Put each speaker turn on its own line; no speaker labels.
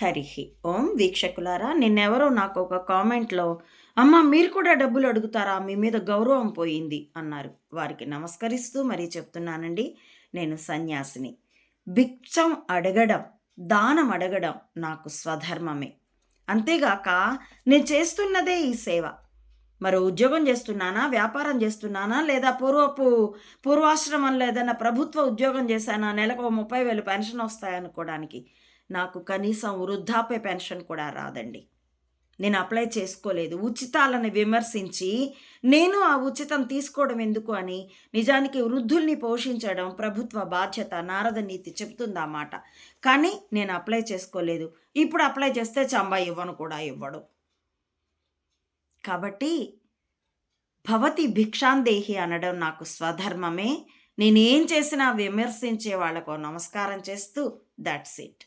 హరిహి ఓం వీక్షకులారా నిన్నెవరో నాకు ఒక కామెంట్లో అమ్మ మీరు కూడా డబ్బులు అడుగుతారా? మీ మీద గౌరవం పోయింది అన్నారు. వారికి నమస్కరిస్తూ మరీ చెప్తున్నానండి. నేను సన్యాసిని. భిక్షం అడగడం దానం అడగడం నాకు స్వధర్మమే. అంతేగాక నేను చేస్తున్నదే ఈ సేవ. మరో ఉద్యోగం చేస్తున్నానా? వ్యాపారం చేస్తున్నానా? లేదా పూర్వపు పూర్వాశ్రమంలో ఏదైనా ప్రభుత్వ ఉద్యోగం చేశానా? నెలకు ముప్పై వేలు పెన్షన్ వస్తాయనుకోవడానికి నాకు కనీసం వృద్ధాప్య పెన్షన్ కూడా రాదండి. నేను అప్లై చేసుకోలేదు. ఉచితాలను విమర్శించి నేను ఆ ఉచితం తీసుకోవడం ఎందుకు అని నిజానికి వృద్ధుల్ని పోషించడం ప్రభుత్వ బాధ్యత నారద నీతి చెప్తుంది ఆ మాట. కానీ నేను అప్లై చేసుకోలేదు. ఇప్పుడు అప్లై చేస్తే చంబా ఇవ్వను కూడా ఇవ్వడు. కాబట్టి భవతి భిక్షాందేహి అనడం నాకు స్వధర్మమే. నేనేం చేసినా విమర్శించే వాళ్ళకు నమస్కారం చేస్తూ దట్స్ ఇట్